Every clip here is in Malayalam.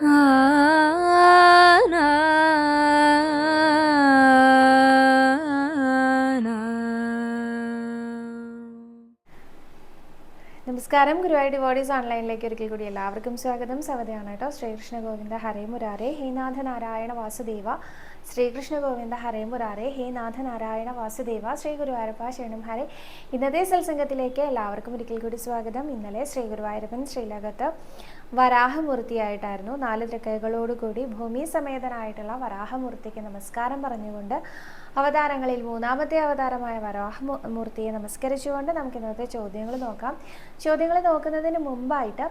നമസ്കാരം. ഗുരുവായൂർ ഡിവോഡീസ് ഓൺലൈനിലേക്ക് ഒരിക്കൽ കൂടി എല്ലാവർക്കും സ്വാഗതം. സവതയാണ് കേട്ടോ ശ്രീകൃഷ്ണ ഗോവിന്ദ ഹരേ മുരാരേ ഹേ നാഥ നാരായണ വാസുദേവ. ശ്രീകൃഷ്ണ ഗോവിന്ദ ഹരേ മുരാരേ ഹേ നാഥ നാരായണ വാസുദേവ. ശ്രീ ഗുരുവായൂരപ്പ ശരണം ഹരേ. ഇന്നത്തെ സത്സംഗത്തിലേക്ക് എല്ലാവർക്കും ഒരിക്കൽ കൂടി സ്വാഗതം. ഇന്നലെ ശ്രീ ഗുരുവായൂരപ്പൻ ശ്രീലകത്ത് വരാഹമൂർത്തിയായിട്ടായിരുന്നു. നാല് തൃക്കൈകളോടുകൂടി ഭൂമി സമേതനായിട്ടുള്ള വരാഹമൂർത്തിക്ക് നമസ്കാരം പറഞ്ഞുകൊണ്ട് അവതാരങ്ങളിൽ മൂന്നാമത്തെ അവതാരമായ വരാഹമൂർത്തിയെ നമസ്കരിച്ചുകൊണ്ട് നമുക്ക് ഇന്നത്തെ ചോദ്യങ്ങൾ നോക്കാം. ചോദ്യങ്ങൾ നോക്കുന്നതിന് മുമ്പായിട്ട്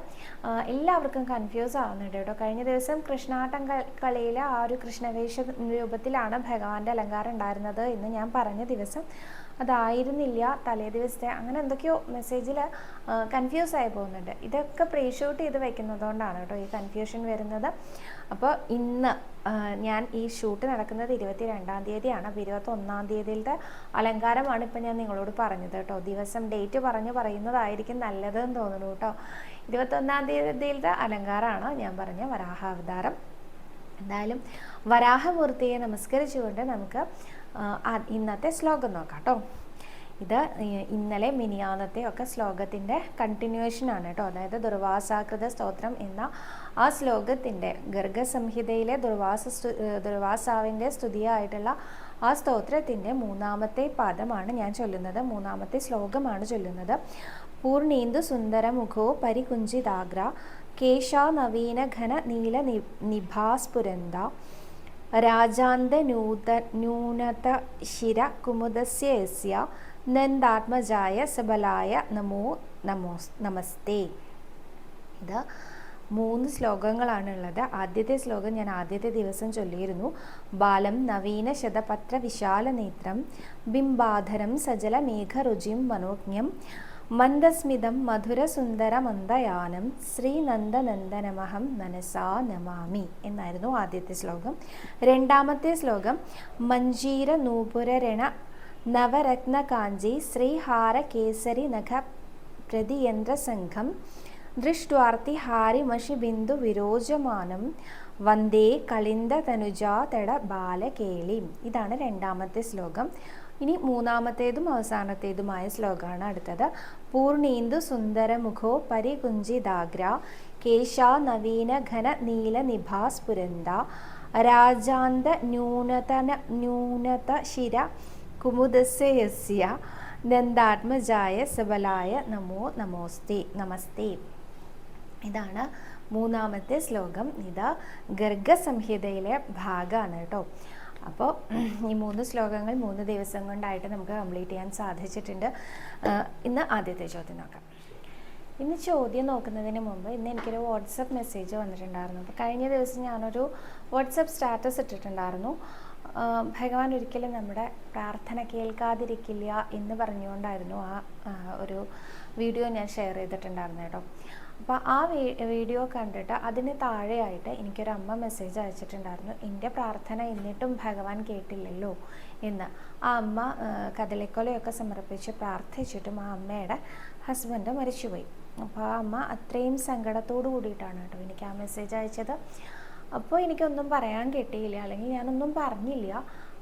എല്ലാവർക്കും കൺഫ്യൂസ് ആവുന്നുണ്ട് കേട്ടോ. കഴിഞ്ഞ ദിവസം കൃഷ്ണാട്ടം കളിയിലെ ആ ഒരു കൃഷ്ണവേഷ രൂപത്തിലാണ് ഭഗവാന്റെ അലങ്കാരം ഉണ്ടായിരുന്നത് എന്ന് ഞാൻ പറഞ്ഞ ദിവസം അതായിരുന്നില്ല തലേ ദിവസത്തെ. അങ്ങനെ എന്തൊക്കെയോ മെസ്സേജിൽ കൺഫ്യൂസ് ആയി പോകുന്നുണ്ട്. ഇതൊക്കെ പ്രീഷൂട്ട് ചെയ്ത് വെക്കുന്നതുകൊണ്ടാണ് കേട്ടോ ഈ കൺഫ്യൂഷൻ വരുന്നത്. അപ്പോൾ ഇന്ന് ഞാൻ ഈ ഷൂട്ട് നടക്കുന്നത് ഇരുപത്തി രണ്ടാം തീയതിയാണ്. അപ്പോൾ ഇരുപത്തി ഒന്നാം തീയതിയിലത്തെ അലങ്കാരമാണ് ഇപ്പം ഞാൻ നിങ്ങളോട് പറഞ്ഞത് കേട്ടോ. ദിവസം ഡേറ്റ് പറഞ്ഞ് പറയുന്നതായിരിക്കും നല്ലതെന്ന് തോന്നുന്നു കേട്ടോ. ഇരുപത്തൊന്നാം തീയതിയിലത്തെ അലങ്കാരമാണ് ഞാൻ പറഞ്ഞ വരാഹാവതാരം. എന്തായാലും വരാഹമൂർത്തിയെ നമസ്കരിച്ചുകൊണ്ട് നമുക്ക് ഇന്നത്തെ ശ്ലോകം നോക്കാം കേട്ടോ ഇത് ഇന്നലെ മിനിയാന്നത്തെ ഒക്കെ ശ്ലോകത്തിന്റെ കണ്ടിന്യൂവേഷൻ ആണ് കേട്ടോ. അതായത് ദുർവാസാകൃത സ്തോത്രം എന്ന ആ ശ്ലോകത്തിന്റെ ഗർഗസംഹിതയിലെ ദുർവാസ ദുർവാസാവിന്റെ സ്തുതിയായിട്ടുള്ള ആ സ്തോത്രത്തിന്റെ മൂന്നാമത്തെ പാദമാണ് ഞാൻ ചൊല്ലുന്നത്. മൂന്നാമത്തെ ശ്ലോകമാണ് ചൊല്ലുന്നത്. പൂർണീന്ദു സുന്ദരമുഖോ പരികുഞ്ചിതാഗ്ര കേശാ നവീന ഘന നീല നി നിഭാസ്ഫുരന്ത രാജാന്ത നൂത ന്യൂനത ശിര കുമുദസ്യ നന്ദാത്മജായ സബലായ നമോ നമോസ് നമസ്തേ. ഇത് മൂന്ന് ശ്ലോകങ്ങളാണുള്ളത്. ആദ്യത്തെ ശ്ലോകം ഞാൻ ആദ്യത്തെ ദിവസം ചൊല്ലിയിരുന്നു. ബാലം നവീന ശതപത്ര വിശാല നേത്രം ബിംബാധരം സജല മേഘരുചിം മനോജ്ഞം മന്ദസ്മിതം മധുരസുന്ദര മന്ദയാനം ശ്രീനന്ദനന്ദനമഹം മനസാ നമാമി എന്നായിരുന്നു ആദ്യത്തെ ശ്ലോകം. രണ്ടാമത്തെ ശ്ലോകം മഞ്ജീര നൂപുരരണ നവരത്ന കാഞ്ചി ശ്രീഹാര കേസരി നഖ പ്രതിയന്ത്ര സംഘം ദൃഷ്ട്വാർത്തി ഹാരിമഷി ബിന്ദു വിരോചമാനം വന്ദേ കളിന്ദ തനുജാ തട ബാലകേളി ഇതാണ് രണ്ടാമത്തെ ശ്ലോകം. ഇനി മൂന്നാമത്തേതും അവസാനത്തേതുമായ ശ്ലോകമാണ് അടുത്തത്. പൂർണീന്ദു സുന്ദരമുഖോ പരികുഞ്ചിതാഗ്ര കേശ നവീന ഘന നീല നിഭാസ്ഫുരന്ത രാജാന്ത ന്യൂനതന ന്യൂനത ശിര കുമുദസ്യ നന്ദാത്മജായ സബലായ നമോ നമോസ്തേ നമസ്തേ. ഇതാണ് മൂന്നാമത്തെ ശ്ലോകം. ഇത് ഗർഗസംഹിതയിലെ ഭാഗമാണ് കേട്ടോ. അപ്പോൾ ഈ മൂന്ന് ശ്ലോകങ്ങൾ മൂന്ന് ദിവസം കൊണ്ടായിട്ട് നമുക്ക് കംപ്ലീറ്റ് ചെയ്യാൻ സാധിച്ചിട്ടുണ്ട്. ഇന്ന് ആദ്യത്തെ ചോദ്യം നോക്കാം. ഇന്ന് ചോദ്യം നോക്കുന്നതിന് മുമ്പ് ഇന്ന് എനിക്കൊരു വാട്സപ്പ് മെസ്സേജ് വന്നിട്ടുണ്ടായിരുന്നു. അപ്പോൾ കഴിഞ്ഞ ദിവസം ഞാനൊരു വാട്സപ്പ് സ്റ്റാറ്റസ് ഇട്ടിട്ടുണ്ടായിരുന്നു. ഭഗവാൻ ഒരിക്കലും നമ്മുടെ പ്രാർത്ഥന കേൾക്കാതിരിക്കില്ല എന്ന് പറഞ്ഞുകൊണ്ടായിരുന്നു ആ, ഒരു വീഡിയോ ഞാൻ ഷെയർ ചെയ്തിട്ടുണ്ടായിരുന്നു കേട്ടോ. അപ്പോൾ ആ വീഡിയോ കണ്ടിട്ട് അതിന് താഴെയായിട്ട് എനിക്കൊരു അമ്മ മെസ്സേജ് അയച്ചിട്ടുണ്ടായിരുന്നു. എന്റെ പ്രാർത്ഥന എന്നിട്ടും ഭഗവാൻ കേട്ടില്ലല്ലോ എന്ന്. ആ അമ്മ കഥലക്കൊലയൊക്കെ സമർപ്പിച്ച് പ്രാർത്ഥിച്ചിട്ടും ആ അമ്മയുടെ ഹസ്ബൻഡ് മരിച്ചുപോയി. അപ്പോൾ ആ അമ്മ അത്രയും സങ്കടത്തോടു കൂടിയിട്ടാണ് കേട്ടോ എനിക്ക് ആ മെസ്സേജ് അയച്ചത്. അപ്പോൾ എനിക്കൊന്നും പറയാൻ കിട്ടിയില്ല അല്ലെങ്കിൽ ഞാനൊന്നും പറഞ്ഞില്ല.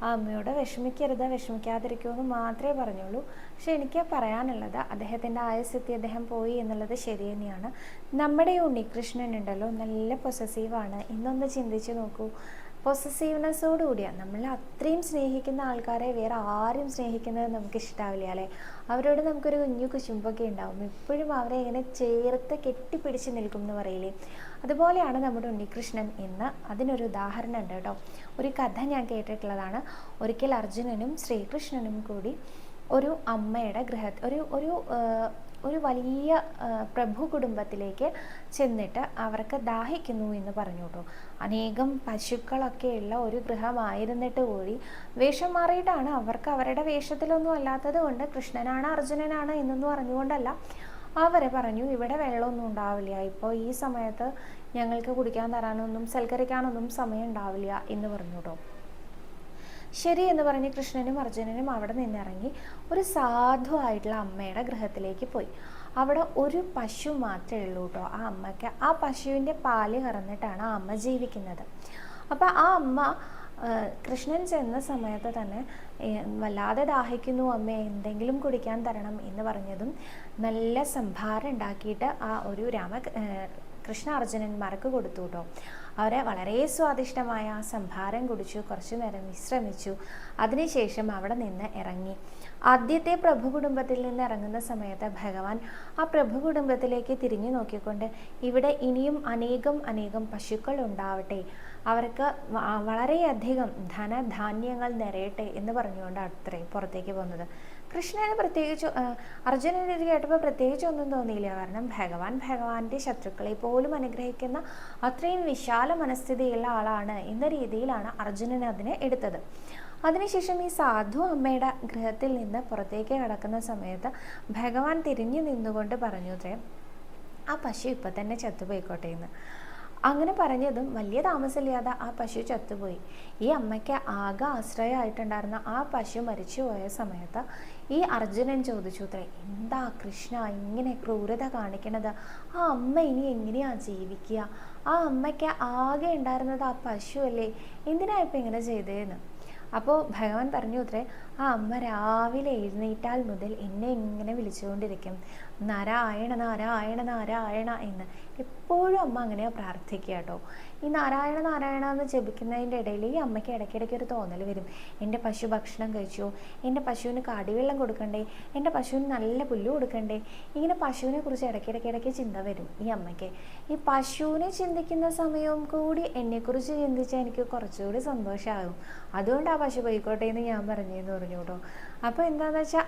ആ അമ്മയോട് വിഷമിക്കരുത് വിഷമിക്കാതിരിക്കുമെന്ന് മാത്രമേ പറഞ്ഞുള്ളൂ. പക്ഷെ എനിക്ക് പറയാനുള്ളത് അദ്ദേഹത്തിന്റെ ആയുസ്സെത്തി അദ്ദേഹം പോയി എന്നുള്ളത് ശരി തന്നെയാണ്. നമ്മുടെ ഉണ്ണികൃഷ്ണൻ ഉണ്ടല്ലോ നല്ല പൊസസീവാണ് ഇന്നൊന്ന് ചിന്തിച്ച് നോക്കൂ. പൊസസീവ്നെസ്സോടുകൂടിയാണ് നമ്മൾ അത്രയും സ്നേഹിക്കുന്ന ആൾക്കാരെ വേറെ ആരും സ്നേഹിക്കുന്നത് നമുക്ക് ഇഷ്ടാവില്ല അല്ലേ? അവരോട് നമുക്കൊരു കുഞ്ഞു കുശുമ്പൊക്കെ ഉണ്ടാവും. എപ്പോഴും അവരെ ഇങ്ങനെ ചേർത്ത് കെട്ടിപ്പിടിച്ച് നിൽക്കും എന്ന് പറയില്ലേ? അതുപോലെയാണ് നമ്മുടെ ഉണ്ണികൃഷ്ണൻ എന്ന് അതിനൊരു ഉദാഹരണം ഉണ്ട് കേട്ടോ. ഒരു കഥ ഞാൻ കേട്ടിട്ടുള്ളതാണ്. ഒരിക്കൽ അർജുനനും ശ്രീകൃഷ്ണനും കൂടി ഒരു അമ്മയുടെ ഗൃഹ ഒരു ഒരു ഒരു വലിയ പ്രഭു കുടുംബത്തിലേക്ക് ചെന്നിട്ട് അവർക്ക് ദാഹിക്കുന്നു എന്ന് പറഞ്ഞു കേട്ടോ. അനേകം പശുക്കളൊക്കെയുള്ള ഒരു ഗൃഹമായിരുന്നിട്ട് കൂടി വേഷം മാറിയിട്ടാണ് അവർക്ക് അവരുടെ വേഷത്തിലൊന്നും അല്ലാത്തത് കൊണ്ട് കൃഷ്ണനാണ് അർജുനനാണ് എന്നൊന്നും അറിഞ്ഞുകൊണ്ടല്ല അവരെ പറഞ്ഞു ഇവിടെ വെള്ളമൊന്നും ഉണ്ടാവില്ല. ഇപ്പോൾ ഈ സമയത്ത് ഞങ്ങൾക്ക് കുടിക്കാൻ തരാനൊന്നും സൽക്കരിക്കാനൊന്നും സമയം ഉണ്ടാവില്ല എന്ന് പറഞ്ഞു കേട്ടോ. ശരി എന്ന് പറഞ്ഞ് കൃഷ്ണനും അർജുനനും അവിടെ നിന്നിറങ്ങി ഒരു സാധു ആയിട്ടുള്ള അമ്മയുടെ ഗൃഹത്തിലേക്ക് പോയി. അവിടെ ഒരു പശു മാത്രമേ ഉള്ളൂ കേട്ടോ ആ അമ്മയ്ക്ക്. ആ പശുവിന്റെ പാൽ കറന്നിട്ടാണ് ആ അമ്മ ജീവിക്കുന്നത്. അപ്പോൾ ആ അമ്മ കൃഷ്ണൻ ചെന്ന സമയത്ത് തന്നെ വല്ലാതെ ദാഹിക്കുന്നു അമ്മ എന്തെങ്കിലും കുടിക്കാൻ തരണം എന്ന് പറഞ്ഞതും നല്ല സംഭാരം ഉണ്ടാക്കിയിട്ട് ആ ഒരു രാമ കൃഷ്ണ അർജുനന്മാർക്ക് കൊടുത്തു കേട്ടോ. അവരെ വളരെ സ്വാദിഷ്ടമായ സംഭാരം കുടിച്ചു കുറച്ചു നേരം വിശ്രമിച്ചു. അതിനുശേഷം അവിടെ നിന്ന് ഇറങ്ങി. ആദ്യത്തെ പ്രഭു കുടുംബത്തിൽ നിന്ന് ഇറങ്ങുന്ന സമയത്ത് ഭഗവാൻ ആ പ്രഭു കുടുംബത്തിലേക്ക് തിരിഞ്ഞു നോക്കിക്കൊണ്ട് ഇവിടെ ഇനിയും അനേകം അനേകം പശുക്കൾ ഉണ്ടാവട്ടെ. അവർക്ക് വളരെയധികം ധനധാന്യങ്ങൾ നിറയട്ടെ എന്ന് പറഞ്ഞുകൊണ്ട് അത്രേ പുറത്തേക്ക് പോകുന്നത്. കൃഷ്ണന് പ്രത്യേകിച്ച് ഇത് കേട്ടപ്പോൾ പ്രത്യേകിച്ച് ഒന്നും തോന്നിയില്ല. കാരണം ഭഗവാൻ ഭഗവാന്റെ ശത്രുക്കളെ പോലും അനുഗ്രഹിക്കുന്ന അത്രയും വിശാല മനസ്ഥിതിയുള്ള ആളാണ് എന്ന രീതിയിലാണ് അർജുനൻ അതിനെ എടുത്തത്. അതിനുശേഷം ഈ സാധു അമ്മയുടെ ഗൃഹത്തിൽ നിന്ന് പുറത്തേക്ക് കടക്കുന്ന സമയത്ത് ഭഗവാൻ തിരിഞ്ഞു നിന്നുകൊണ്ട് പറഞ്ഞു ആ പശു ഇപ്പം തന്നെ ചത്തുപോയിക്കോട്ടെ എന്ന്. അങ്ങനെ പറഞ്ഞതും വലിയ താമസമില്ലാതെ ആ പശു ചത്തുപോയി. ഈ അമ്മയ്ക്ക് ആകെ ആശ്രയമായിട്ടുണ്ടായിരുന്ന ആ പശു മരിച്ചുപോയ സമയത്ത് ഈ അർജുനൻ ചോദിച്ചു എന്താ കൃഷ്ണ ഇങ്ങനെ ക്രൂരത കാണിക്കണത്? ആ അമ്മ ഇനി എങ്ങനെയാ ജീവിക്കുക? ആ അമ്മയ്ക്ക് ആകെ ഉണ്ടായിരുന്നത് ആ പശു അല്ലേ എന്തിനാ ഇപ്പം ഇങ്ങനെ ചെയ്തതെന്ന് അപ്പോൾ ഭഗവാൻ പറഞ്ഞു അത്രേ ആ അമ്മ രാവിലെ എഴുന്നേറ്റാൽ മുതൽ എന്നെ ഇങ്ങനെ വിളിച്ചുകൊണ്ടിരിക്കും. നാരായണ നാരായണ നാരായണ എന്ന്. എപ്പോഴും അമ്മ അങ്ങനെ പ്രാർത്ഥിക്കുക കേട്ടോ. ഈ നാരായണ നാരായണ എന്ന് ജപിക്കുന്നതിന്റെ ഇടയിൽ ഈ അമ്മയ്ക്ക് ഇടയ്ക്കിടയ്ക്ക് ഒരു തോന്നൽ വരും. എന്റെ പശു ഭക്ഷണം കഴിച്ചു. എന്റെ പശുവിന് കാടിവെള്ളം കൊടുക്കണ്ടേ? എന്റെ പശുവിന് നല്ല പുല്ല് കൊടുക്കണ്ടേ? ഇങ്ങനെ പശുവിനെ കുറിച്ച് ഇടയ്ക്കിടയ്ക്ക് ഇടയ്ക്ക് ചിന്ത വരും ഈ അമ്മയ്ക്ക്. ഈ പശുവിനെ ചിന്തിക്കുന്ന സമയവും കൂടി എന്നെക്കുറിച്ച് ചിന്തിച്ചാൽ എനിക്ക് കുറച്ചുകൂടി സന്തോഷമാകും അതുകൊണ്ട് ആ പശു പോയിക്കോട്ടെ എന്ന് ഞാൻ പറഞ്ഞെന്ന് പറഞ്ഞു കേട്ടോ. അപ്പോൾ എന്താണെന്ന് വെച്ചാൽ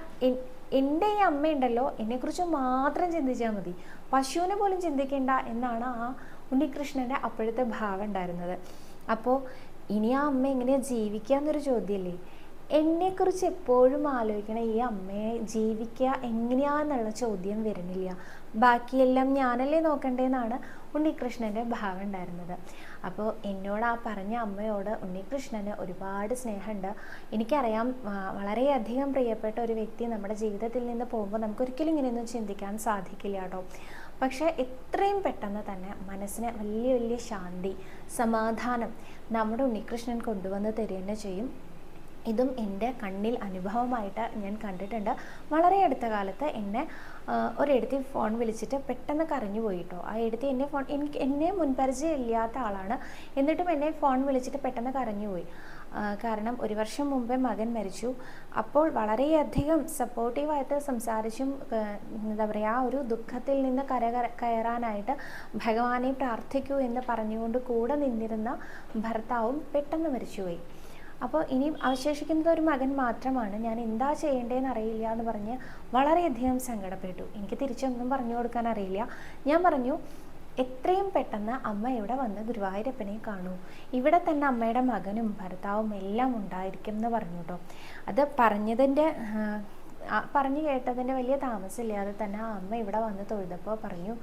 എന്റെ ഈ അമ്മയുണ്ടല്ലോ എന്നെക്കുറിച്ച് മാത്രം ചിന്തിച്ചാൽ മതി. പശുവിനെ പോലും ചിന്തിക്കേണ്ട എന്നാണ് ആ ഉണ്ണികൃഷ്ണന്റെ അപ്പോഴത്തെ ഭാവം ഉണ്ടായിരുന്നത്. അപ്പോൾ ഇനി ആ അമ്മ എങ്ങനെയാണ് ജീവിക്കുക എന്നൊരു ചോദ്യമല്ലേ എന്നെക്കുറിച്ച് എപ്പോഴും ആലോചിക്കണ ഈ അമ്മയെ ജീവിക്കുക എങ്ങനെയാന്നുള്ള ചോദ്യം വരുന്നില്ല. ബാക്കിയെല്ലാം ഞാനല്ലേ നോക്കണ്ടേന്നാണ് ഉണ്ണികൃഷ്ണന്റെ ഭാവം ഉണ്ടായിരുന്നത്. അപ്പോൾ എന്നോട് ആ പറഞ്ഞ അമ്മയോട് ഉണ്ണികൃഷ്ണന് ഒരുപാട് സ്നേഹമുണ്ട്. എനിക്കറിയാം വളരെയധികം പ്രിയപ്പെട്ട ഒരു വ്യക്തി നമ്മുടെ ജീവിതത്തിൽ നിന്ന് പോകുമ്പോൾ നമുക്കൊരിക്കലും ഇങ്ങനെയൊന്നും ചിന്തിക്കാൻ സാധിക്കില്ല കേട്ടോ. പക്ഷേ എത്രയും പെട്ടെന്ന് തന്നെ മനസ്സിന് വലിയ വലിയ ശാന്തി സമാധാനം നമ്മുടെ ഉണ്ണികൃഷ്ണൻ കൊണ്ടുവന്ന് തരിക ചെയ്യും. ഇതും എന്റെ കണ്ണിൽ അനുഭവമായിട്ട് ഞാൻ കണ്ടിട്ടുണ്ട്. വളരെ അടുത്ത കാലത്ത് എന്നെ ഒരു ഒരെടുത്തി ഫോൺ വിളിച്ചിട്ട് പെട്ടെന്ന് കരഞ്ഞു പോയിട്ടോ ആ എടുത്തി എന്നെ ഫോൺ എനിക്ക് എന്നെ മുൻപരിചയമില്ലാത്ത ആളാണ്. എന്നിട്ടും എന്നെ ഫോൺ വിളിച്ചിട്ട് പെട്ടെന്ന് കരഞ്ഞു പോയി. കാരണം ഒരു വർഷം മുമ്പേ മകൻ മരിച്ചു. അപ്പോൾ വളരെയധികം സപ്പോർട്ടീവായിട്ട് സംസാരിച്ചും എന്താ പറയുക ആ ഒരു ദുഃഖത്തിൽ നിന്ന് കരകര കര- കയറാനായിട്ട് ഭഗവാനെ പ്രാർത്ഥിക്കൂ എന്ന് പറഞ്ഞുകൊണ്ട് കൂടെ നിന്നിരുന്ന ഭർത്താവും പെട്ടെന്ന് മരിച്ചുപോയി. അപ്പോൾ ഇനി അവശേഷിക്കുന്നത് ഒരു മകൻ മാത്രമാണ്. ഞാൻ എന്താ ചെയ്യേണ്ടതെന്ന് അറിയില്ല എന്ന് പറഞ്ഞ് വളരെയധികം സങ്കടപ്പെട്ടു. എനിക്ക് തിരിച്ചൊന്നും പറഞ്ഞു കൊടുക്കാൻ അറിയില്ല. ഞാൻ പറഞ്ഞു എത്രയും പെട്ടെന്ന് അമ്മ ഇവിടെ വന്ന് ഗുരുവായൂരപ്പനെ കാണൂ. ഇവിടെ തന്നെ അമ്മയുടെ മകനും ഭർത്താവും എല്ലാം ഉണ്ടായിരിക്കും എന്ന് പറഞ്ഞു കേട്ടോ അത് പറഞ്ഞതിന്റെ പറഞ്ഞു കേട്ടതിന്റെ വലിയ താമസമില്ലാതെ തന്നെ ആ അമ്മ ഇവിടെ വന്ന് തൊഴുതപ്പോൾ പറഞ്ഞു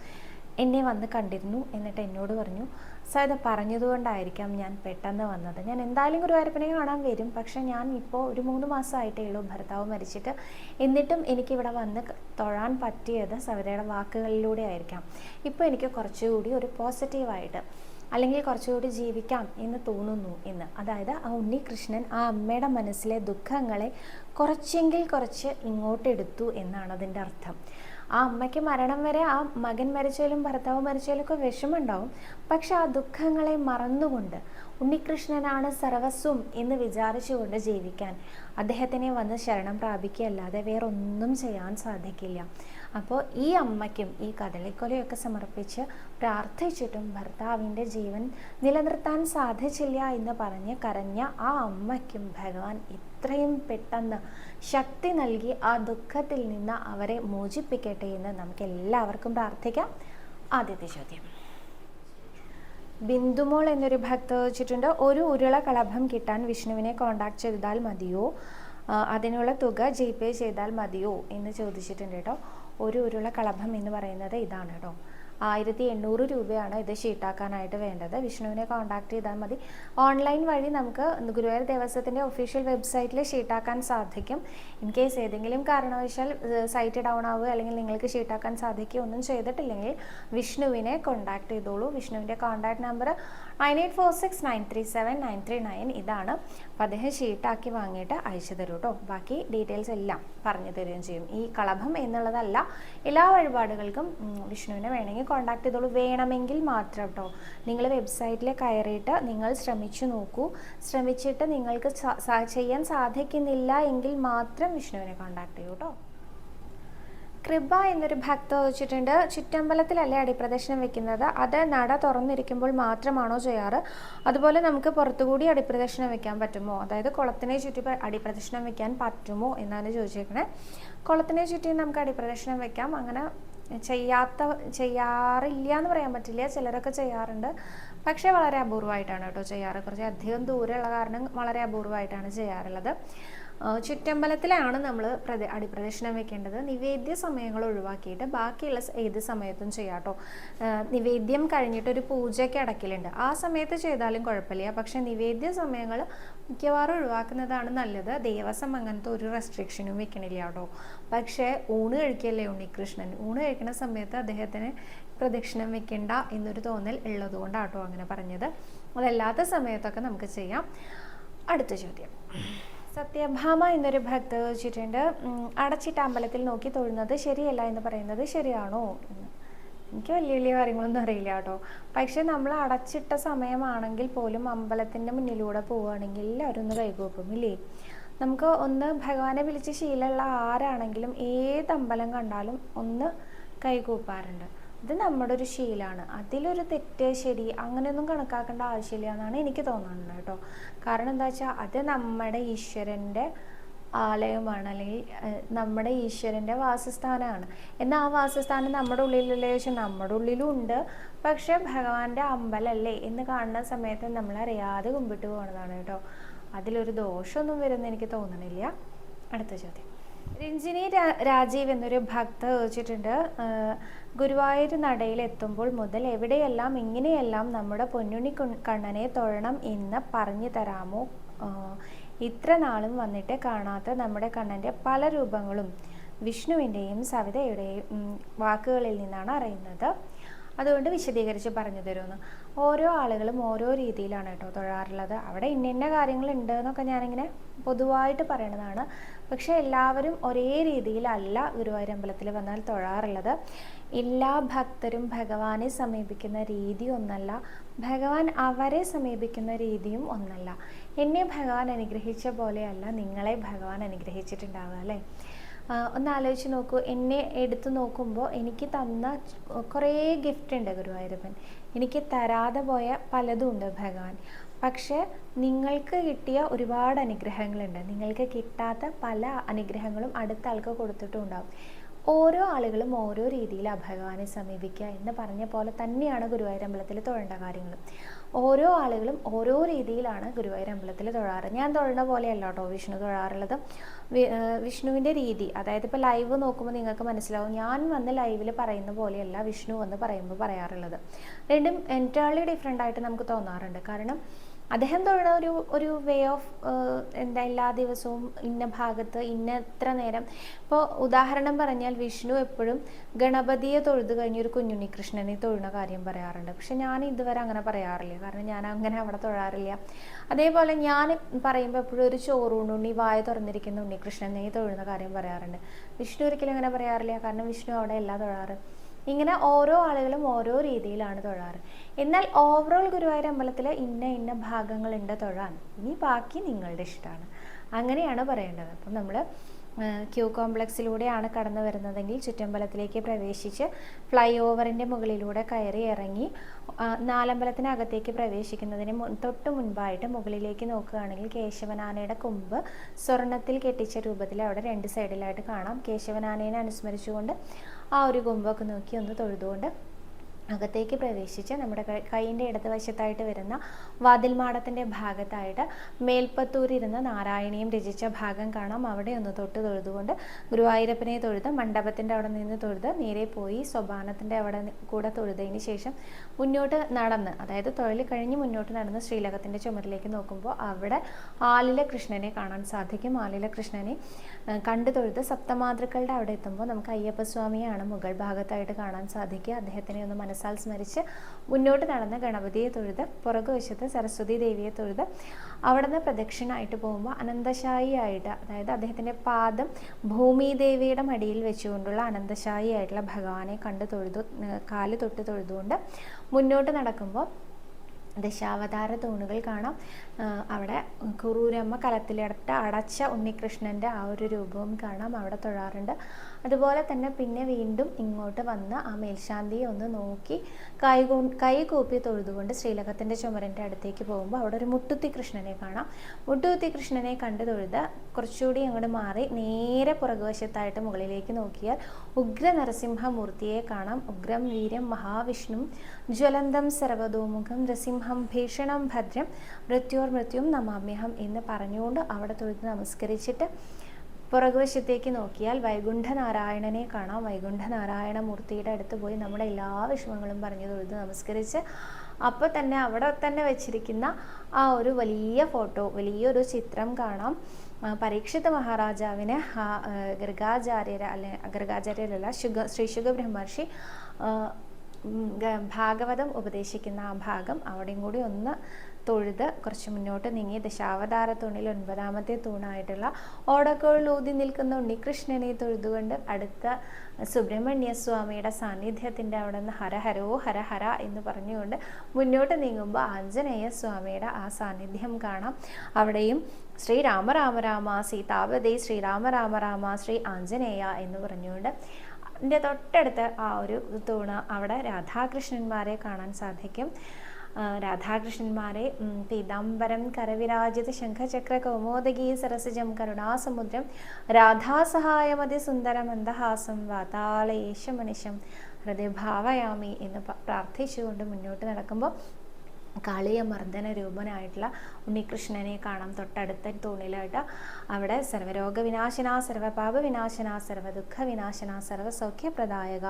എന്നെ വന്ന് കണ്ടിരുന്നു എന്നിട്ട് എന്നോട് പറഞ്ഞു സർ ഇത് പറഞ്ഞതുകൊണ്ടായിരിക്കാം ഞാൻ പെട്ടെന്ന് വന്നത്. ഞാൻ എന്തായാലും ഗുരുവായൂരപ്പനെ കാണാൻ വരും. പക്ഷേ ഞാൻ ഇപ്പോൾ ഒരു മൂന്ന് മാസമായിട്ടേ ഉള്ളൂ ഭർത്താവ് മരിച്ചിട്ട്. എന്നിട്ടും എനിക്കിവിടെ വന്ന് തൊഴാൻ പറ്റിയത് സവിതയുടെ വാക്കുകളിലൂടെ ആയിരിക്കാം. ഇപ്പോൾ എനിക്ക് കുറച്ചുകൂടി ഒരു പോസിറ്റീവായിട്ട് അല്ലെങ്കിൽ കുറച്ചുകൂടി ജീവിക്കാം എന്ന് തോന്നുന്നു എന്ന്. അതായത് ആ ഉണ്ണികൃഷ്ണൻ ആ അമ്മയുടെ മനസ്സിലെ ദുഃഖങ്ങളെ കുറച്ചെങ്കിൽ കുറച്ച് ഇങ്ങോട്ടെടുത്തു എന്നാണ് അതിന്റെ അർത്ഥം. ആ അമ്മയ്ക്ക് മരണം വരെ ആ മകൻ മരിച്ചാലും ഭർത്താവ് മരിച്ചാലും ഒക്കെ വിഷമമുണ്ടാവും. പക്ഷെ ആ ദുഃഖങ്ങളെ മറന്നുകൊണ്ട് ഉണ്ണികൃഷ്ണനാണ് സർവസ്വം എന്ന് വിചാരിച്ചുകൊണ്ട് ജീവിക്കാൻ. അദ്ദേഹത്തിനെ വന്ന് ശരണം പ്രാപിക്കുകയല്ലാതെ വേറൊന്നും ചെയ്യാൻ സാധിക്കില്ല. അപ്പോൾ ഈ അമ്മയ്ക്കും ഈ കടലിക്കൊലയൊക്കെ സമർപ്പിച്ച് പ്രാർത്ഥിച്ചിട്ടും ഭർത്താവിന്റെ ജീവൻ നിലനിർത്താൻ സാധിച്ചില്ല എന്ന് പറഞ്ഞ് കരഞ്ഞ ആ അമ്മയ്ക്കും ഭഗവാൻ ഇത്രയും പെട്ടെന്ന് ശക്തി നൽകി ആ ദുഃഖത്തിൽ നിന്ന് അവരെ മോചിപ്പിക്കട്ടെ എന്ന് നമുക്ക് എല്ലാവർക്കും പ്രാർത്ഥിക്കാം. ആദ്യത്തെ ചോദ്യം. ബിന്ദുമോൾ എന്നൊരു ഭക്ത വെച്ചിട്ടുണ്ട് ഒരു ഉരുള കളഭം കിട്ടാൻ വിഷ്ണുവിനെ കോണ്ടാക്ട് ചെയ്താൽ മതിയോ? അതിനുള്ള തുക ജി പേ ചെയ്താൽ മതിയോ? എന്ന് ചോദിച്ചിട്ടുണ്ട് കേട്ടോ. ഒരു ഉരുള കളഭം എന്ന് പറയുന്നത് ഇതാണ് കേട്ടോ. ആയിരത്തി എണ്ണൂറ് രൂപയാണ് ഇത് ഷീട്ടാക്കാനായിട്ട് വേണ്ടത്. വിഷ്ണുവിനെ കോൺടാക്ട് ചെയ്താൽ മതി. ഓൺലൈൻ വഴി നമുക്ക് ഗുരുവായൂർ ദേവസ്വത്തിന്റെ ഒഫീഷ്യൽ വെബ്സൈറ്റിൽ ഷീട്ടാക്കാൻ സാധിക്കും. ഇൻ കേസ് ഏതെങ്കിലും കാരണവശാൽ സൈറ്റ് ഡൗൺ ആവുക അല്ലെങ്കിൽ നിങ്ങൾക്ക് ഷീട്ടാക്കാൻ സാധിക്കുക ഒന്നും ചെയ്തിട്ടില്ലെങ്കിൽ വിഷ്ണുവിനെ കോൺടാക്ട് ചെയ്തോളൂ. വിഷ്ണുവിന്റെ contact number nine eight four six nine three seven nine three nine ഇതാണ്. അപ്പോൾ അദ്ദേഹം ഷീട്ടാക്കി വാങ്ങിയിട്ട് അയച്ചു തരും കേട്ടോ. ബാക്കി ഡീറ്റെയിൽസ് എല്ലാം പറഞ്ഞു തരുകയും ചെയ്യും. ഈ കളഭം എന്നുള്ളതല്ല എല്ലാ വഴിപാടുകൾക്കും വിഷ്ണുവിനെ വേണമെങ്കിൽ കോൺടാക്ട് ചെയ്തോളൂ. വേണമെങ്കിൽ മാത്രം കേട്ടോ. നിങ്ങൾ വെബ്സൈറ്റിൽ കയറിയിട്ട് നിങ്ങൾ ശ്രമിച്ചു നോക്കൂ. ശ്രമിച്ചിട്ട് നിങ്ങൾക്ക് ചെയ്യാൻ സാധിക്കുന്നില്ല എങ്കിൽ മാത്രം വിഷ്ണുവിനെ കോൺടാക്ട് ചെയ്യൂ കേട്ടോ. കൃപ എന്നൊരു ഭക്ത ചോദിച്ചിട്ടുണ്ട് ചുറ്റമ്പലത്തിലല്ലേ അടിപ്രദക്ഷിണം വെക്കുന്നത്? അത് നട തുറന്നിരിക്കുമ്പോൾ മാത്രമാണോ ചെയ്യാറ്? അതുപോലെ നമുക്ക് പുറത്തുകൂടി അടിപ്രദക്ഷിണം വെക്കാൻ പറ്റുമോ? അതായത് കുളത്തിനെ ചുറ്റി അടിപ്രദക്ഷിണം വെക്കാൻ പറ്റുമോ എന്നാണ് ചോദിച്ചിരിക്കുന്നത് കുളത്തിനെ ചുറ്റി നമുക്ക് അടിപ്രദക്ഷിണം വെക്കാം. അങ്ങനെ ചെയ്യാത്ത ചെയ്യാറില്ല എന്ന് പറയാൻ പറ്റില്ല. ചിലരൊക്കെ ചെയ്യാറുണ്ട്. പക്ഷേ വളരെ അപൂർവമായിട്ടാണ് കേട്ടോ ചെയ്യാറ്. കുറച്ച് അധികം ദൂരമുള്ള കാരണം വളരെ അപൂർവമായിട്ടാണ് ചെയ്യാറുള്ളത്. ചുറ്റമ്പലത്തിലാണ് നമ്മൾ പ്രദ അടിപ്രദക്ഷിണം വെക്കേണ്ടത്. നിവേദ്യ സമയങ്ങൾ ഒഴിവാക്കിയിട്ട് ബാക്കിയുള്ള ഏത് സമയത്തും ചെയ്യാട്ടോ നിവേദ്യം കഴിഞ്ഞിട്ട് ഒരു പൂജയ്ക്ക് അടക്കലുണ്ട്. ആ സമയത്ത് ചെയ്താലും കുഴപ്പമില്ല. പക്ഷേ നിവേദ്യ സമയങ്ങൾ മിക്കവാറും ഒഴിവാക്കുന്നതാണ് നല്ലത്. ദേവസ്വം അങ്ങനത്തെ ഒരു റെസ്ട്രിക്ഷനും വെക്കണില്ല കേട്ടോ പക്ഷേ ഊണ് കഴിക്കല്ലേ ഉണ്ണികൃഷ്ണൻ? ഊണ് കഴിക്കുന്ന സമയത്ത് അദ്ദേഹത്തിന് പ്രദക്ഷിണം വെക്കേണ്ട എന്നൊരു തോന്നൽ ഉള്ളതുകൊണ്ടാട്ടോ അങ്ങനെ പറഞ്ഞത്. അതല്ലാത്ത സമയത്തൊക്കെ നമുക്ക് ചെയ്യാം. അടുത്ത ചോദ്യം. സത്യഭാമ എന്നൊരു ഭക്ത ചോദിച്ചിട്ടുണ്ട്. അടച്ചിട്ട അമ്പലത്തിൽ നോക്കി തൊഴുന്നത് ശരിയല്ല എന്ന് പറയുന്നത് ശരിയാണോ എന്ന്. എനിക്ക് വലിയ വലിയ കാര്യങ്ങളൊന്നും അറിയില്ല കേട്ടോ. പക്ഷെ നമ്മൾ അടച്ചിട്ട സമയമാണെങ്കിൽ പോലും അമ്പലത്തിന്റെ മുന്നിലൂടെ പോവുകയാണെങ്കിൽ എല്ലാവരും ഒന്ന് കൈകൂപ്പും ഇല്ലേ നമുക്ക് ഒന്ന് ഭഗവാനെ വിളിച്ച് ശീലമുള്ള ആരാണെങ്കിലും ഏത് അമ്പലം കണ്ടാലും ഒന്ന് കൈകൂപ്പാറുണ്ട് ഇത് നമ്മുടെ ഒരു ശീലമാണ് അതിലൊരു തെറ്റ് ശരി അങ്ങനെയൊന്നും കണക്കാക്കേണ്ട ആവശ്യമില്ല എന്നാണ് എനിക്ക് തോന്നുന്നത് കേട്ടോ. കാരണം എന്താ വെച്ചാൽ അത് നമ്മുടെ ഈശ്വരന്റെ ആലയമാണ് അല്ലെങ്കിൽ നമ്മുടെ ഈശ്വരന്റെ വാസസ്ഥാനമാണ്. എന്നാൽ ആ വാസസ്ഥാനം നമ്മുടെ ഉള്ളിലല്ലേ? ചോദിച്ചാൽ നമ്മുടെ ഉള്ളിലും ഉണ്ട്. പക്ഷെ ഭഗവാന്റെ അമ്പലല്ലേ? എന്ന് കാണുന്ന സമയത്ത് നമ്മൾ അറിയാതെ കുമ്പിട്ട് പോകുന്നതാണ് കേട്ടോ. അതിലൊരു ദോഷമൊന്നും വരുമെന്ന് എനിക്ക് തോന്നണില്ല. അടുത്ത ചോദ്യം. രഞ്ജിനി രാജീവ് എന്നൊരു ഭക്ത ചോദിച്ചിട്ടുണ്ട്. ഗുരുവായൂർ നടയിൽ എത്തുമ്പോൾ മുതൽ എവിടെയെല്ലാം ഇങ്ങനെയെല്ലാം നമ്മുടെ പൊന്നുണി കണ്ണനെ തൊഴണം എന്ന് പറഞ്ഞു തരാമോ? ഇത്ര നാളും വന്നിട്ട് കാണാത്ത നമ്മുടെ കണ്ണന്റെ പല രൂപങ്ങളും വിഷ്ണുവിന്റെയും സവിതയുടെയും വാക്കുകളിൽ നിന്നാണ് അറിയുന്നത്. അതുകൊണ്ട് വിശദീകരിച്ച് പറഞ്ഞു തരുമെന്ന് ഓരോ ആളുകളും ഓരോ രീതിയിലാണ് കേട്ടോ തൊഴാറുള്ളത്. അവിടെ ഇന്ന ഇന്ന കാര്യങ്ങളുണ്ട് എന്നൊക്കെ ഞാനിങ്ങനെ പൊതുവായിട്ട് പറയണതാണ്. പക്ഷേ എല്ലാവരും ഒരേ രീതിയിലല്ല ഗുരുവായൂർ അമ്പലത്തിൽ വന്നാൽ തൊഴാറുള്ളത്. എല്ലാ ഭക്തരും ഭഗവാനെ സമീപിക്കുന്ന രീതി ഒന്നല്ല. ഭഗവാൻ അവരെ സമീപിക്കുന്ന രീതിയും ഒന്നല്ല. എന്നെ ഭഗവാൻ അനുഗ്രഹിച്ച പോലെയല്ല നിങ്ങളെ ഭഗവാൻ അനുഗ്രഹിച്ചിട്ടുണ്ടാവുക അല്ലേ? ഒന്ന് ആലോചിച്ച് നോക്കൂ. എന്നെ എടുത്തു നോക്കുമ്പോൾ എനിക്ക് തന്ന കുറേ ഗിഫ്റ്റ് ഉണ്ട് ഗുരുവായൂരപ്പൻ. എനിക്ക് തരാതെ പോയ പലതും ഉണ്ട് ഭഗവാൻ. പക്ഷേ നിങ്ങൾക്ക് കിട്ടിയ ഒരുപാട് അനുഗ്രഹങ്ങളുണ്ട്. നിങ്ങൾക്ക് കിട്ടാത്ത പല അനുഗ്രഹങ്ങളും അടുത്ത ആൾക്ക് കൊടുത്തിട്ടും ഉണ്ടാവും. ഓരോ ആളുകളും ഓരോ രീതിയിൽ ഭഗവാനെ സമീപിക്കുക എന്ന് പറഞ്ഞ പോലെ തന്നെയാണ് ഗുരുവായൂർ അമ്പലത്തിൽ തൊഴേണ്ട കാര്യങ്ങൾ. ഓരോ ആളുകളും ഓരോ രീതിയിലാണ് ഗുരുവായൂർ അമ്പലത്തിൽ തൊഴാറ്. ഞാൻ തൊഴുന്ന പോലെയല്ല കേട്ടോ വിഷ്ണു തൊഴാറുള്ളത്. വിഷ്ണുവിന്റെ രീതി. അതായത് ഇപ്പോൾ ലൈവ് നോക്കുമ്പോൾ നിങ്ങൾക്ക് മനസ്സിലാവും. ഞാൻ വന്ന് ലൈവിൽ പറയുന്ന പോലെയല്ല വിഷ്ണു വന്ന് പറയുമ്പോൾ പറയാറുള്ളത്. രണ്ടും എന്റേർലി ഡിഫറെന്റ് ആയിട്ട് നമുക്ക് തോന്നാറുണ്ട്. കാരണം അദ്ദേഹം തൊഴുന്ന ഒരു ഒരു വേ ഓഫ് എന്താ എല്ലാ ദിവസവും ഇന്ന ഭാഗത്ത് ഇന്ന എത്ര നേരം? ഇപ്പോൾ ഉദാഹരണം പറഞ്ഞാൽ വിഷ്ണു എപ്പോഴും ഗണപതിയെ തൊഴുത് കഴിഞ്ഞ് ഒരു കുഞ്ഞുണ്ണി കൃഷ്ണനെ തൊഴുന്ന കാര്യം പറയാറുണ്ട്. പക്ഷെ ഞാൻ ഇതുവരെ അങ്ങനെ പറയാറില്ല. കാരണം ഞാൻ അങ്ങനെ അവിടെ തൊഴാറില്ല. അതേപോലെ ഞാൻ പറയുമ്പോൾ എപ്പോഴും ഒരു ചോറൂണുണ്ണി വായ തുറന്നിരിക്കുന്ന ഉണ്ണി കൃഷ്ണനെ തൊഴുന്ന കാര്യം പറയാറുണ്ട്. വിഷ്ണു ഒരിക്കലും അങ്ങനെ പറയാറില്ല. കാരണം വിഷ്ണു അവിടെ എല്ലാം തൊഴാറ്. ഇങ്ങനെ ഓരോ ആളുകളും ഓരോ രീതിയിലാണ് തൊഴാറ്. എന്നാൽ ഓവറോൾ ഗുരുവായൂർ അമ്പലത്തിൽ ഇന്ന ഇന്ന ഭാഗങ്ങളുണ്ട് തൊഴാൻ. ഇനി ബാക്കി നിങ്ങളുടെ ഇഷ്ടമാണ്. അങ്ങനെയാണ് പറയേണ്ടത്. അപ്പം നമ്മൾ ക്യൂ കോംപ്ലക്സിലൂടെയാണ് കടന്നു വരുന്നതെങ്കിൽ ചുറ്റമ്പലത്തിലേക്ക് പ്രവേശിച്ച് ഫ്ലൈ ഓവറിന്റെ മുകളിലൂടെ കയറി ഇറങ്ങി നാലമ്പലത്തിനകത്തേക്ക് പ്രവേശിക്കുന്നതിന് തൊട്ട് മുൻപായിട്ട് മുകളിലേക്ക് നോക്കുകയാണെങ്കിൽ കേശവനാനയുടെ കൊമ്പ് സ്വർണത്തിൽ കെട്ടിച്ച രൂപത്തിൽ അവിടെ രണ്ട് സൈഡിലായിട്ട് കാണാം. കേശവനാനയെ അനുസ്മരിച്ചുകൊണ്ട് ആ ഒരു കൊമ്പൊക്കെ നോക്കി ഒന്ന് തൊഴുതുകൊണ്ട് അകത്തേക്ക് പ്രവേശിച്ച് നമ്മുടെ കൈയിന്റെ ഇടതുവശത്തായിട്ട് വരുന്ന വാതിൽമാടത്തിന്റെ ഭാഗത്തായിട്ട് മേൽപ്പത്തൂരിരുന്ന് നാരായണീയം രചിച്ച ഭാഗം കാണാം. അവിടെ ഒന്ന് തൊട്ട് തൊഴുതുകൊണ്ട് ഗുരുവായൂരപ്പനെ തൊഴുത് മണ്ഡപത്തിന്റെ അവിടെ നിന്ന് തൊഴുത് നേരെ പോയി സ്വഭാനത്തിന്റെ അവിടെ കൂടെ തൊഴുതതിന് ശേഷം മുന്നോട്ട് നടന്ന് അതായത് തൊഴിൽ കഴിഞ്ഞ് മുന്നോട്ട് നടന്ന് ശ്രീലകത്തിന്റെ ചുമരിലേക്ക് നോക്കുമ്പോൾ അവിടെ ആലില കൃഷ്ണനെ കാണാൻ സാധിക്കും. ആലില കൃഷ്ണനെ കണ്ടു തൊഴുത് സപ്തമാതൃക്കളുടെ അവിടെ എത്തുമ്പോൾ നമുക്ക് അയ്യപ്പസ്വാമിയാണ് മുകൾ ഭാഗത്തായിട്ട് കാണാൻ സാധിക്കുക. അദ്ദേഹത്തിനെ ഒന്ന് മനസ്സാൽ സ്മരിച്ച് മുന്നോട്ട് നടന്ന് ഗണപതിയെ തൊഴുത് പുറകുവശത്ത് സരസ്വതി ദേവിയെ തൊഴുത് അവിടെ നിന്ന് പ്രദക്ഷിണമായിട്ട് പോകുമ്പോൾ അനന്തശായി ആയിട്ട് അതായത് അദ്ദേഹത്തിന്റെ പാദം ഭൂമി ദേവിയുടെ മടിയിൽ വെച്ചുകൊണ്ടുള്ള അനന്തശായി ആയിട്ടുള്ള ഭഗവാനെ കണ്ട് തൊഴുതു കാൽ തൊട്ട് തൊഴുതുകൊണ്ട് മുന്നോട്ട് നടക്കുമ്പോൾ ദശാവതാര തൂണുകൾ കാണാം. അവിടെ കുറൂരമ്മ കലത്തിലിടട്ട് അടച്ച ഉണ്ണികൃഷ്ണന്റെ ആ ഒരു രൂപവും കാണാം. അവിടെ തൊഴാറുണ്ട്. അതുപോലെ തന്നെ പിന്നെ വീണ്ടും ഇങ്ങോട്ട് വന്ന് ആ മേൽശാന്തിയെ ഒന്ന് നോക്കി കൈ കൈ കൂപ്പി തൊഴുതുകൊണ്ട് ശ്രീലകത്തിന്റെ ചുമരന്റെ അടുത്തേക്ക് പോകുമ്പോൾ അവിടെ ഒരു മുട്ടുത്തി കൃഷ്ണനെ കാണാം. മുട്ടുത്തി കൃഷ്ണനെ കണ്ട് തൊഴുത് കുറച്ചുകൂടി അങ്ങോട്ട് മാറി നേരെ പുറകുവശത്തായിട്ട് മുകളിലേക്ക് നോക്കിയാൽ ഉഗ്ര നരസിംഹമൂർത്തിയെ കാണാം. ഉഗ്രം വീരം മഹാവിഷ്ണു ജ്വലന്തം സർവതോമുഖം നൃസിംഹം ഭീഷണം ഭദ്രം മൃത്യോർ മൃത്യും നമാമ്യഹം എന്ന് പറഞ്ഞുകൊണ്ട് അവിടെ തൊഴുത് നമസ്കരിച്ചിട്ട് പുറകുവശത്തേക്ക് നോക്കിയാൽ വൈകുണ്ഠനാരായണനെ കാണാം. വൈകുണ്ഠനാരായണ മൂർത്തിയുടെ അടുത്ത് പോയി നമ്മുടെ എല്ലാ വിഷമങ്ങളും പറഞ്ഞു തൊഴുത് നമസ്കരിച്ച് അപ്പോൾ തന്നെ അവിടെ തന്നെ വെച്ചിരിക്കുന്ന ആ ഒരു വലിയ ഫോട്ടോ വലിയൊരു ചിത്രം കാണാം. പരീക്ഷിത മഹാരാജാവിന് ഗർഗാചാര്യര അല്ലെ ഗർഗാചാര്യരല്ല ശുഗ ശ്രീ ശുഗ ബ്രഹ്മർഷി ഭാഗവതം ഉപദേശിക്കുന്ന ആ ഭാഗം അവിടെയും കൂടി ഒന്ന് തൊഴുത് കുറച്ച് മുന്നോട്ട് നീങ്ങി. ദശാവതാര തൂണിൽ ഒൻപതാമത്തെ തൂണായിട്ടുള്ള ഓടക്കോളിലൂതി നിൽക്കുന്ന ഉണ്ണികൃഷ്ണനെ തൊഴുതുകൊണ്ട് അടുത്ത സുബ്രഹ്മണ്യ സ്വാമിയുടെ സാന്നിധ്യത്തിന്റെ അവിടെ നിന്ന് ഹരഹരോ ഹരഹര എന്ന് പറഞ്ഞുകൊണ്ട് മുന്നോട്ട് നീങ്ങുമ്പോൾ ആഞ്ജനേയ സ്വാമിയുടെ ആ സാന്നിധ്യം കാണാം. അവിടെയും ശ്രീ രാമ രാമ സീതാപതി ശ്രീരാമ രാമ രാമ ശ്രീ ആഞ്ജനേയ എന്ന് പറഞ്ഞുകൊണ്ട് എന്റെ തൊട്ടടുത്ത് ആ ഒരു തൂണ് അവിടെ രാധാകൃഷ്ണന്മാരെ കാണാൻ സാധിക്കും. രാധാകൃഷ്ണന്മാരെ പീതാംബരം കരവിരാജിത ശംഖചക്ര കൗമോദകീ സരസജം കരുണാസമുദ്രം രാധാസഹായമതി സുന്ദര മന്ദഹാസം വാതാളയേശ മനുഷ്യം ഹൃദയഭാവയാമി എന്ന് പ്രാർത്ഥിച്ചുകൊണ്ട് മുന്നോട്ട് നടക്കുമ്പോൾ കാളിയ മർദ്ദന രൂപനായിട്ടുള്ള ഉണ്ണികൃഷ്ണനെ കാണാം. തൊട്ടടുത്ത തൂണിലായിട്ട് അവിടെ സർവരോഗ വിനാശന സർവപാപ വിനാശന സർവദുഃഖ വിനാശന സർവസൗഖ്യപ്രദായക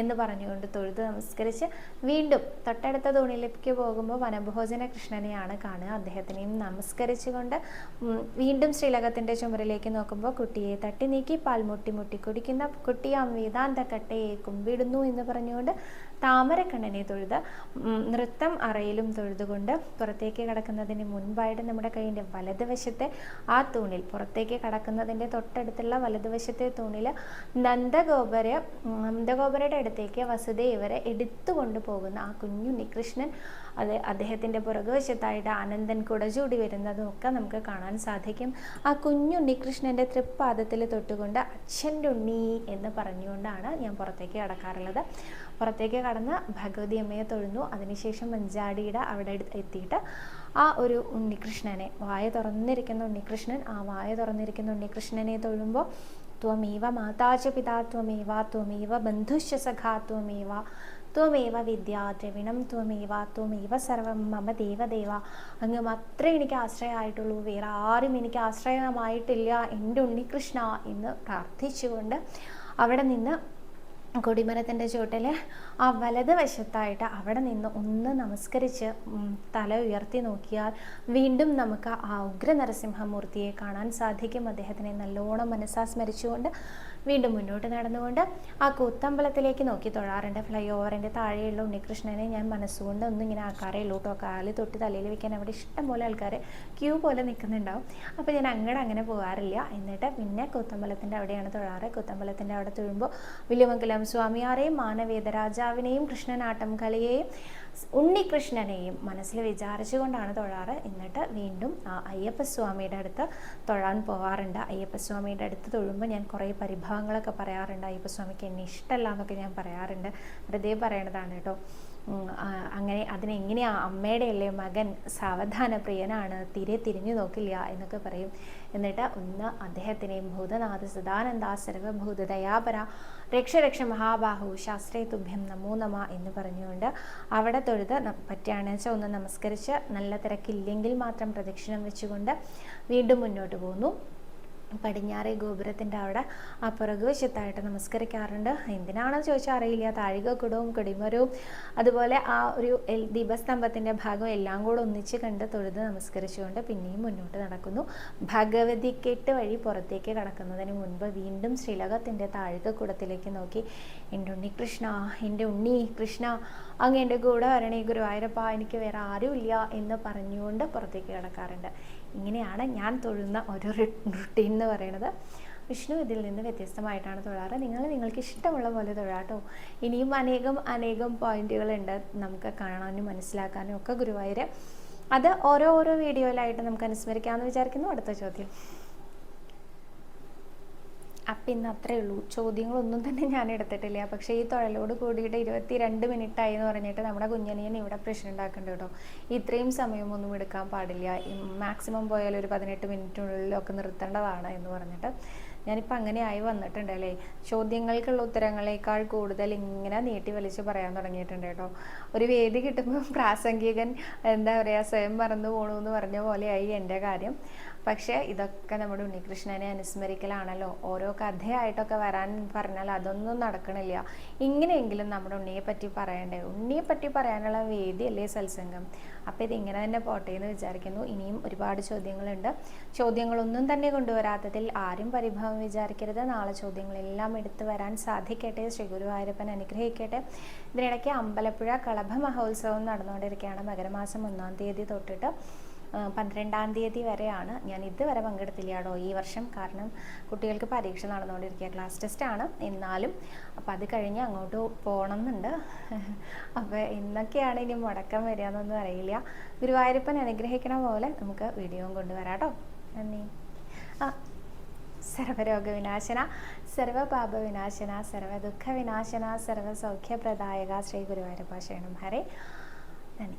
എന്ന് പറഞ്ഞുകൊണ്ട് തൊഴുത് നമസ്കരിച്ച് വീണ്ടും തൊട്ടടുത്ത തൂണിലേക്ക് പോകുമ്പോൾ വനഭോജന കൃഷ്ണനെയാണ് കാണുക. അദ്ദേഹത്തിനെയും നമസ്കരിച്ചുകൊണ്ട് വീണ്ടും ശ്രീലകത്തിന്റെ ചുമരിലേക്ക് നോക്കുമ്പോൾ കുട്ടിയെ തട്ടി നീക്കി പാൽമുട്ടി മുട്ടി കുടിക്കുന്ന കുട്ടിയാം വേദാന്ത കട്ടയെ കുമ്പിടുന്നു എന്ന് പറഞ്ഞുകൊണ്ട് താമരക്കണ്ണനെ തൊഴുത് നൃത്തം അറയിലും തൊഴുതുകൊണ്ട് പുറത്തേക്ക് കടക്കുന്നതിന് മുൻപായിട്ട് നമ്മുടെ കൈയിന്റെ വലതുവശത്തെ ആ തൂണിൽ പുറത്തേക്ക് കടക്കുന്നതിന്റെ തൊട്ടടുത്തുള്ള വലതുവശത്തെ തൂണിൽ നന്ദഗോപര നന്ദഗോപരയുടെ അടുത്തേക്ക് വസുദേവരെ എടുത്തു കൊണ്ടുപോകുന്ന ആ കുഞ്ഞു നികൃഷ്ണൻ അത് അദ്ദേഹത്തിന്റെ പുറകുവശത്തായിട്ട് ആനന്ദൻ കുടചൂടി വരുന്നതും ഒക്കെ നമുക്ക് കാണാൻ സാധിക്കും. ആ കുഞ്ഞു ഉണ്ണികൃഷ്ണന്റെ തൃപ്പാദത്തിൽ തൊട്ടുകൊണ്ട് അച്ഛന്റെ ഉണ്ണി എന്ന് പറഞ്ഞുകൊണ്ടാണ് ഞാൻ പുറത്തേക്ക് കടക്കാറുള്ളത്. പുറത്തേക്ക് കടന്ന് ഭഗവതി അമ്മയെ തൊഴുന്നു. അതിനുശേഷം മഞ്ചാടിയുടെ അവിടെ എത്തിയിട്ട് ആ ഒരു ഉണ്ണികൃഷ്ണനെ വായ തുറന്നിരിക്കുന്ന ഉണ്ണികൃഷ്ണൻ ആ വായ തുറന്നിരിക്കുന്ന ഉണ്ണികൃഷ്ണനെ തൊഴുമ്പോൾ ത്വമേവ മാതാച പിതാ ത്വമേവ ത്വമേവ ബന്ധുശ്ച സഖാ ത്വമേവ ത്വമേവ വിദ്യാ ദ്രവിണം ത്വമേവ ത്വമേവ സർവം മമ ദേവദേവ അങ്ങ് മാത്രമേ എനിക്ക് ആശ്രയമായിട്ടുള്ളൂ. വേറെ ആരും എനിക്ക് ആശ്രയമായിട്ടില്ല. എന്റെ ഉണ്ണികൃഷ്ണ എന്ന് പ്രാർത്ഥിച്ചുകൊണ്ട് അവിടെ നിന്ന് കൊടിമരത്തിന്റെ ചുവട്ടിൽ ആ വലത് വശത്തായിട്ട് അവിടെ നിന്ന് ഒന്ന് നമസ്കരിച്ച് തല ഉയർത്തി നോക്കിയാൽ വീണ്ടും നമുക്ക് ആ ഉഗ്ര നരസിംഹമൂർത്തിയെ കാണാൻ സാധിക്കും. അദ്ദേഹത്തിനെ നല്ലോണം മനസ്സാ സ്മരിച്ചുകൊണ്ട് വീണ്ടും മുന്നോട്ട് നടന്നുകൊണ്ട് ആ കൂത്തമ്പലത്തിലേക്ക് നോക്കി തൊഴാറുണ്ട്. ഫ്ലൈ ഓവറിന്റെ താഴെയുള്ള ഉണ്ണികൃഷ്ണനെ ഞാൻ മനസ്സുകൊണ്ട് ഒന്നും ഇങ്ങനെ ആക്കാറേ ഉള്ളൂ കേട്ടോ തൊട്ട് തലയിൽ വെക്കാൻ അവിടെ ഇഷ്ടംപോലെ ആൾക്കാർ ക്യൂ പോലെ നിൽക്കുന്നുണ്ടാവും അപ്പോൾ ഞാൻ അങ്ങോട്ട് അങ്ങനെ പോകാറില്ല എന്നിട്ട് പിന്നെ കൂത്തമ്പലത്തിന്റെ അവിടെയാണ് തൊഴാറ്. കൂത്തമ്പലത്തിന്റെ അവിടെ തൊഴുമ്പോൾ വില്യമംഗലം സ്വാമിയാരെയും മാനവേദരാജാവിനെയും കൃഷ്ണനാട്ടം കളിയെയും ഉണ്ണികൃഷ്ണനെയും മനസ്സിൽ വിചാരിച്ചുകൊണ്ടാണ് തൊഴാറ്. എന്നിട്ട് വീണ്ടും അയ്യപ്പസ്വാമിയുടെ അടുത്ത് തൊഴാൻ പോവാറുണ്ട്. അയ്യപ്പസ്വാമിയുടെ അടുത്ത് തൊഴുമ്പോൾ ഞാൻ കുറേ പരിഭവങ്ങളൊക്കെ പറയാറുണ്ട്. അയ്യപ്പസ്വാമിക്ക് എന്നെ ഇഷ്ടമല്ല എന്നൊക്കെ ഞാൻ പറയാറുണ്ട്. വെറുതെ പറയണതാണ് കേട്ടോ. അങ്ങനെ അതിനെങ്ങനെയാ അമ്മയുടെ അല്ലേ മകൻ സാവധാന പ്രിയനാണ് തിരെ തിരിഞ്ഞു നോക്കില്ല എന്നൊക്കെ പറയും. എന്നിട്ട് ഒന്ന് അദ്ദേഹത്തിനെയും ഭൂതനാഥ സദാനന്ദ സർവഭൂത ദയാപര രക്ഷ രക്ഷ മഹാബാഹു ശാസ്ത്രേ തുഭ്യം നമോ നമ എന്ന് പറഞ്ഞുകൊണ്ട് അവിടെ തൊഴുത് പറ്റുകയാണെന്ന് ഒന്ന് നമസ്കരിച്ച് നല്ല തിരക്കില്ലെങ്കിൽ മാത്രം പ്രദക്ഷിണം വെച്ചുകൊണ്ട് വീണ്ടും മുന്നോട്ട് പോകുന്നു. പടിഞ്ഞാറേ ഗോപുരത്തിന്റെ അവിടെ ആ പുറകുവശത്തായിട്ട് നമസ്കരിക്കാറുണ്ട്. എന്തിനാണെന്ന് ചോദിച്ചാൽ അറിയില്ല. താഴികക്കുടവും കൊടിമരവും അതുപോലെ ആ ഒരു ദീപസ്തംഭത്തിന്റെ ഭാഗം എല്ലാം കൂടെ ഒന്നിച്ച് കണ്ട് തൊഴുത് നമസ്കരിച്ചുകൊണ്ട് പിന്നെയും മുന്നോട്ട് നടക്കുന്നു. ഭഗവതി കെട്ട് വഴി പുറത്തേക്ക് കടക്കുന്നതിന് മുൻപ് വീണ്ടും ശ്രീലകത്തിന്റെ താഴികക്കുടത്തിലേക്ക് നോക്കി. എന്റെ ഉണ്ണി കൃഷ്ണ എന്റെ ഉണ്ണി കൃഷ്ണ അങ്ങ് എന്റെ കൂടെ വരണേ ഗുരുവായൂരപ്പ എനിക്ക് വേറെ ആരുമില്ല എന്ന് പറഞ്ഞുകൊണ്ട് പുറത്തേക്ക് കിടക്കാറുണ്ട്. ഇങ്ങനെയാണ് ഞാൻ തൊഴുന്ന ഒരു റുട്ടീൻ എന്ന് പറയുന്നത്. വിഷ്ണു ഇതിൽ നിന്ന് വ്യത്യസ്തമായിട്ടാണ് തൊഴാറ്. നിങ്ങൾ നിങ്ങൾക്ക് ഇഷ്ടമുള്ള പോലെ തൊഴാട്ടോ ഇനിയും അനേകം അനേകം പോയിന്റുകളുണ്ട് നമുക്ക് കാണാനും മനസ്സിലാക്കാനും ഒക്കെ ഗുരുവായൂർ അത് ഓരോ ഓരോ വീഡിയോയിലായിട്ട് നമുക്ക് അനുസ്മരിക്കാമെന്ന് വിചാരിക്കുന്നു. അടുത്ത ചോദ്യം. അപ്പം ഇന്ന് അത്രേ ഉള്ളൂ. ചോദ്യങ്ങളൊന്നും തന്നെ ഞാൻ എടുത്തിട്ടില്ല. പക്ഷേ ഈ തൊഴലോട് കൂടിയിട്ട് മിനിറ്റ് ആയി എന്ന് പറഞ്ഞിട്ട് നമ്മുടെ കുഞ്ഞനിയൻ ഇവിടെ പ്രശ്നം ഉണ്ടാക്കുന്നുണ്ട് കേട്ടോ. ഇത്രയും സമയമൊന്നും എടുക്കാൻ പാടില്ല. മാക്സിമം പോയാൽ ഒരു പതിനെട്ട് മിനിറ്റിനുള്ളിലൊക്കെ നിർത്തേണ്ടതാണ് എന്ന് പറഞ്ഞിട്ട് ഞാനിപ്പോൾ അങ്ങനെ ആയി വന്നിട്ടുണ്ട് അല്ലേ? ചോദ്യങ്ങൾക്കുള്ള ഉത്തരങ്ങളേക്കാൾ കൂടുതൽ ഇങ്ങനെ നീട്ടി വലിച്ച് പറയാൻ തുടങ്ങിയിട്ടുണ്ട് കേട്ടോ. ഒരു വേദി കിട്ടുമ്പോൾ പ്രാസംഗികൻ എന്താ പറയുക സ്വയം മറന്നു പോണു എന്ന് പറഞ്ഞ പോലെയായി എന്റെ കാര്യം. പക്ഷേ ഇതൊക്കെ നമ്മുടെ ഉണ്ണികൃഷ്ണനെ അനുസ്മരിക്കലാണല്ലോ. ഓരോ കഥയായിട്ടൊക്കെ വരാൻ പറഞ്ഞാൽ അതൊന്നും നടക്കണില്ല. ഇങ്ങനെയെങ്കിലും നമ്മുടെ ഉണ്ണിയെ പറ്റി പറയണ്ടേ? ഉണ്ണിയെ പറ്റി പറയാനുള്ള വേദി അല്ലേ സത്സംഗം. അപ്പോൾ ഇതിങ്ങനെ തന്നെ പോട്ടെ എന്ന് വിചാരിക്കുന്നു. ഇനിയും ഒരുപാട് ചോദ്യങ്ങളുണ്ട്. ചോദ്യങ്ങളൊന്നും തന്നെ കൊണ്ടുവരാത്തതിൽ ആരും പരിഭവം വിചാരിക്കരുത്. നാളെ ചോദ്യങ്ങളെല്ലാം എടുത്തു വരാൻ സാധിക്കട്ടെ. ശ്രീ ഗുരുവായൂരപ്പൻ അനുഗ്രഹിക്കട്ടെ. ഇതിനിടയ്ക്ക് അമ്പലപ്പുഴ കളഭ മഹോത്സവം നടന്നുകൊണ്ടിരിക്കുകയാണ്. മകരമാസം ഒന്നാം തീയതി തൊട്ടിട്ട് പന്ത്രണ്ടാം തീയതി വരെയാണ് ഞാൻ ഇതുവരെ പങ്കെടുത്തില്ല കേട്ടോ ഈ വർഷം കാരണം കുട്ടികൾക്ക് പരീക്ഷ നടന്നുകൊണ്ടിരിക്കുക ക്ലാസ് ടെസ്റ്റ് ആണ് എന്നാലും. അപ്പം അത് കഴിഞ്ഞ് അങ്ങോട്ട് പോകണം എന്നുണ്ട് അപ്പോൾ എന്നൊക്കെയാണ് ഇനി മുടക്കം വരിക എന്നൊന്നും അറിയില്ല. ഗുരുവായൂരപ്പൻ അനുഗ്രഹിക്കണ പോലെ നമുക്ക് വീഡിയോയും കൊണ്ടുവരാം കേട്ടോ നന്ദി. ആ സർവരോഗവിനാശന സർവപാപവിനാശന സർവദുഃഖവിനാശന സർവസൗഖ്യപ്രദായക ശ്രീ ഗുരുവായൂരപ്പ ശരണം. ഹരേ. നന്ദി.